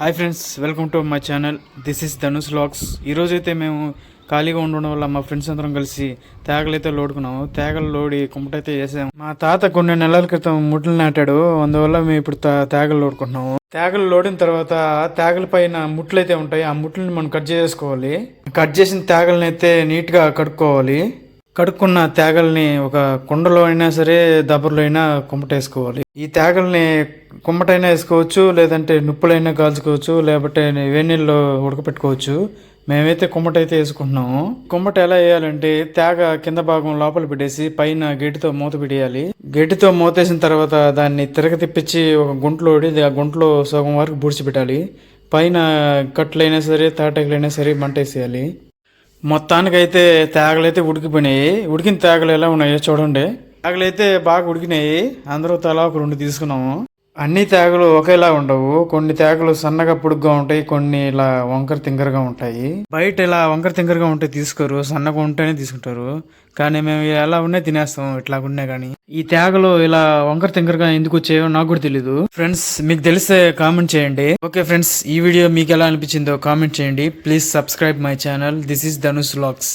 Hi friends welcome to my channel. This is Dhanush lakhs ఈరోజు అయితే మేము ఖాళీగా ఉండడం వల్ల మా ఫ్రెండ్స్ అందరం కలిసి తేగలు అయితే లోడుకున్నాము. తేగలు లోడి కుమ్మటైతే వేసాము మా తాత కొన్ని నెలల క్రితం ముడ్లు నాటాడు. అందువల్ల మేము ఇప్పుడు తా- తేగలు లోడుకుంటున్నాము. తేగలు లోడిన తర్వాత తేగల పైన ముట్లు అయితే ఉంటాయి. ఆ ముట్లని మనం కట్ చేసుకోవాలి. కట్ చేసిన తేగలను అయితే నీట్గా కడుక్కోవాలి. కడుక్కున్న తేగల్ని ఒక కుండలో అయినా సరే దబ్బర్లో అయినా కుమ్మటేసుకోవాలి ఈ తేగల్ని కుమ్మటైనా వేసుకోవచ్చు లేదంటే నుప్పులైనా కాల్చుకోవచ్చు లేకపోతే వేణీళ్ళలో ఉడకపెట్టుకోవచ్చు. మేమైతే కుమ్మట అయితే వేసుకుంటున్నాము. కుమ్మట ఎలా వేయాలంటే తేగ కింద భాగం లోపల పెట్టేసి పైన గడ్డితో మూత పెట్టేయాలి. గడ్డితో మూతేసిన తర్వాత దాన్ని తిరగ తిప్పించి ఒక గుంటలోడి ఆ గుంటలో సగం వరకు బుడిచిపెట్టాలి పైన కట్లైనా సరే తాటాకులైనా సరే మంటేసేయాలి మొత్తానికైతే తేగలైతే ఉడికిపోయినాయి. ఉడికిన తేగలు ఎలా ఉన్నాయో చూడండి. తేగలైతే బాగా ఉడికినాయి. అందరూ తలా ఒక రెండు తీసుకున్నాము. అన్ని తేగలు ఒకేలా ఉండవు. కొన్ని తేగలు సన్నగా పొడుగ్గా ఉంటాయి. కొన్ని ఇలా వంకర తింకరగా ఉంటాయి. బయట ఇలా వంకర తింకరగా ఉంటే తీసుకోరు. సన్నగా ఉంటేనే తీసుకుంటారు. కానీ మేము ఎలా ఉన్నా తినేస్తాం. ఇట్లా ఉన్నా కానీ ఈ తేగలు ఇలా వంకర తింకరగా ఎందుకు వచ్చాయో నాకు కూడా తెలీదు. ఫ్రెండ్స్ మీకు తెలిస్తే కామెంట్ చేయండి. ఓకే ఫ్రెండ్స్ ఈ వీడియో మీకు ఎలా అనిపించిందో కామెంట్ చేయండి. Please subscribe my channel. This is Dhanush lakhs